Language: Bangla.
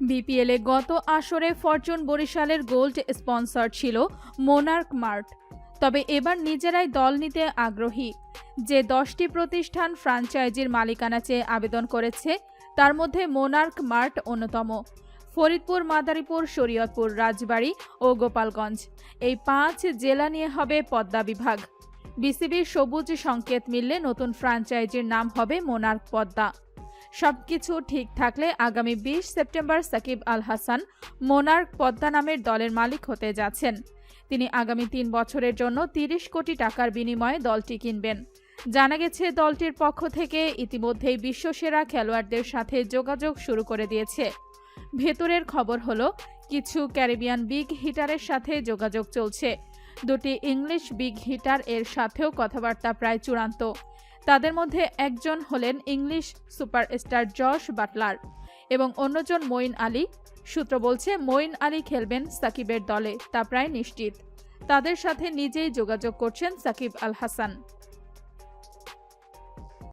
বিপিএলে গত আসরে ফরচুন বরিশালের গোল্ড স্পন্সর ছিল মোনার্ক মার্ট। তবে এবার নিজেরাই দল নিতে আগ্রহী। যে দশটি প্রতিষ্ঠান ফ্রাঞ্চাইজির মালিকানা চেয়ে আবেদন করেছে, তার মধ্যে মোনার্ক মার্ট অন্যতম। ফরিদপুর, মাদারীপুর, শরীয়তপুর, রাজবাড়ী ও গোপালগঞ্জ। এই পাঁচ জেলা নিয়ে হবে পদ্মা বিভাগ। বিসিবির সবুজ সংকেত মিললে নতুন ফ্রাঞ্চাইজির নাম হবে মোনার্ক পদ্মা। সবকিছু ঠিক থাকলে আগামী বিশ সেপ্টেম্বর সাকিব আল হাসান মোনার্ক পদ্মা নামের দলের মালিক হতে যাচ্ছেন। তিনি আগামী তিন বছরের জন্য তিরিশ কোটি টাকার বিনিময়ে দলটি কিনবেন। জানা গেছে, দলটির পক্ষ থেকে ইতিমধ্যেই বিশ্বসেরা খেলোয়াড়দের সাথে যোগাযোগ শুরু করে দিয়েছে। ভেতরের খবর হলো, কিছু ক্যারিবিয়ান বিগ হিটারের সাথে যোগাযোগ চলছে। দুটি ইংলিশ বিগ হিটার এর সাথেও কথাবার্তা প্রায় চূড়ান্ত। তাদের মধ্যে একজন হলেন ইংলিশ সুপারস্টার জশ বাটলার এবং অন্যজন মঈন আলী। সূত্র বলছে, মঈন আলী খেলবেন সাকিবের দলে, তা প্রায় নিশ্চিত। তাদের সাথে নিজেই যোগাযোগ করছেন সাকিব আল হাসান।